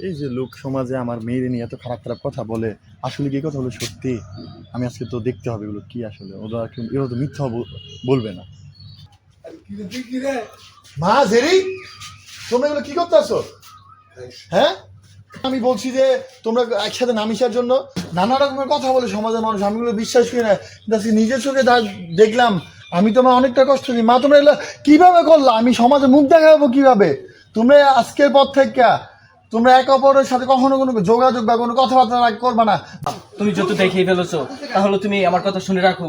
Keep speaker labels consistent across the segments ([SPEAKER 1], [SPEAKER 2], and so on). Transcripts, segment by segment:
[SPEAKER 1] এই যে লোক সমাজে আমার মেয়ের নিয়ে এত খারাপ খারাপ কথা বলে, আসলে কি কথা হলো সত্যি? আমি আজকে তো দেখতে হবে এগুলো কি আসলে, ওরা এরা তো মিথ্যা বল- বলবে না। মা জেরি, তোমরা এগুলো কি করতেছো? হ্যাঁ? আমি বলছি যে, তোমরা একসাথে নামিসার জন্য নানা রকমের কথা বলে সমাজের মানুষ, আমি এগুলো বিশ্বাস করি না। আজকে নিজের চোখে দেখলাম, আমি তোমার অনেকটা কষ্ট দিই। মা, তোমরা এগুলো কীভাবে করলা? আমি সমাজে মুখ দেখাবো কীভাবে? তোমরা আজকের পর থেকে তোমরা একে অপরের সাথে কখনো কোনো যোগাযোগ বা কোনো কথাবার্তা করবে না।
[SPEAKER 2] তুমি যত দেখিয়ে ফেলেছো তাহলে তুমি আমার কথা শুনে রাখো।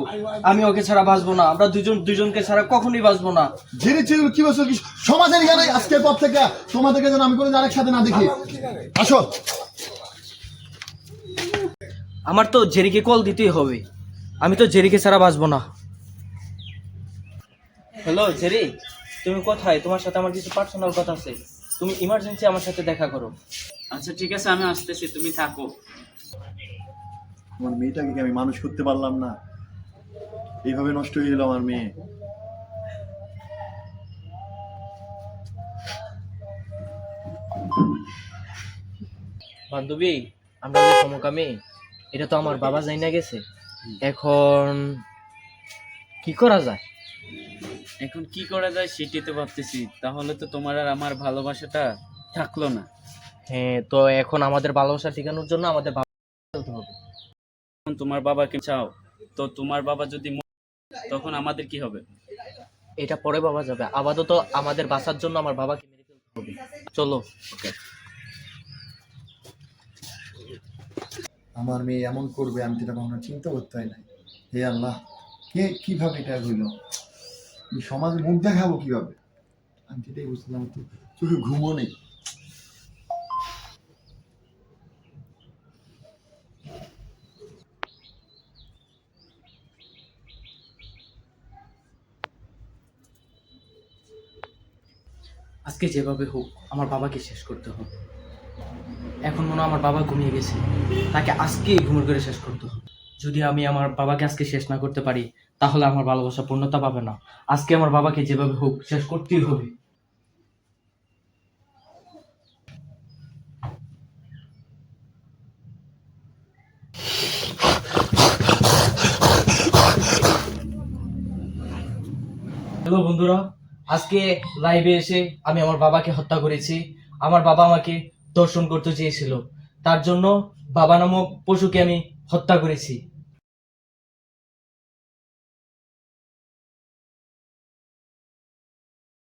[SPEAKER 2] আমি ওকে ছাড়া বাঁচবো না আমরা দুজন দুজনকে ছাড়া কখনোই বাঁচবো না।
[SPEAKER 1] ঝিরি চিগুলো কি বলছো কি? সমাজের জ্ঞানে আজকের পর থেকে তোমাদেরকে যেন আমি কোনো আরেক সাথে না দেখি। আসো।
[SPEAKER 2] আমার তো জেরিকে কল দিতেই হবে। আমি তো জেরিকে ছাড়া বাঁচবো না। Hello Jerry? তুমি কোথায়? তোমার সাথে আমার কিছু পার্সোনাল কথা আছে। তুমি ইমার্জেন্সি আমার সাথে দেখা করো।
[SPEAKER 3] আচ্ছা ঠিক আছে আমি আসতেছি তুমি থাকো।
[SPEAKER 1] আমার মেয়েটাকে কি আমি মানুষ করতে পারলাম না? এইভাবে নষ্ট হয়ে গেল আমার মেয়ে।
[SPEAKER 2] বান্ধবী আমরা যে সমকামী এটা তো আমার বাবা যাই না গেছে। এখন কি করা যায়?
[SPEAKER 3] এখন কি করা যায় সেটি তো ভাবতেছি। তাহলে তো তোমার আর আমার ভালোবাসাটা থাকল না।
[SPEAKER 2] হ্যাঁ তো এখন আমাদের ভালোবাসা ঠিকানোর জন্য আমাদের বাবা চলতে হবে।
[SPEAKER 3] এখন তোমার বাবাকে চাও তো তোমার বাবা যদি তখন আমাদের কি হবে?
[SPEAKER 2] এটা পরে বাবা যাবে। আপাতত আমাদের বাঁচার জন্য আমার বাবাকে মেরে ফেলতে হবে। চলো
[SPEAKER 3] ওকে।
[SPEAKER 1] আমার মেয়ে এমন করবে আমি সেটা কখনো চিন্তা করতে হয় না হে আল্লাহ কে কীভাবে এটা হইল? আমি সমাজে মুখ দেখাবো কীভাবে? আমি সেটাই বুঝলাম তো চোখে ঘুমও নেই।
[SPEAKER 2] আজকে যেভাবে হোক, আমার বাবাকে শেষ করতে হবে। এখন মনে আমার বাবা ঘুমিয়ে গেছে। তাকে আজকেই ঘুমের করে শেষ করতে হবে। যদি আমি আমার বাবাকে আজকে শেষ না করতে পারি, তাহলে আমার ভালোবাসা পূর্ণতা পাবে না। আজকে আমার বাবাকে যেভাবে হোক, শেষ করতেই হবে। হ্যালো বন্ধুরা, আজকে লাইভে এসে আমি আমার বাবাকে হত্যা করেছি। আমার বাবা আমাকে দর্শন করতে চেয়েছিল। তার জন্য বাবা নামক পশুকে আমি হত্যা করেছি।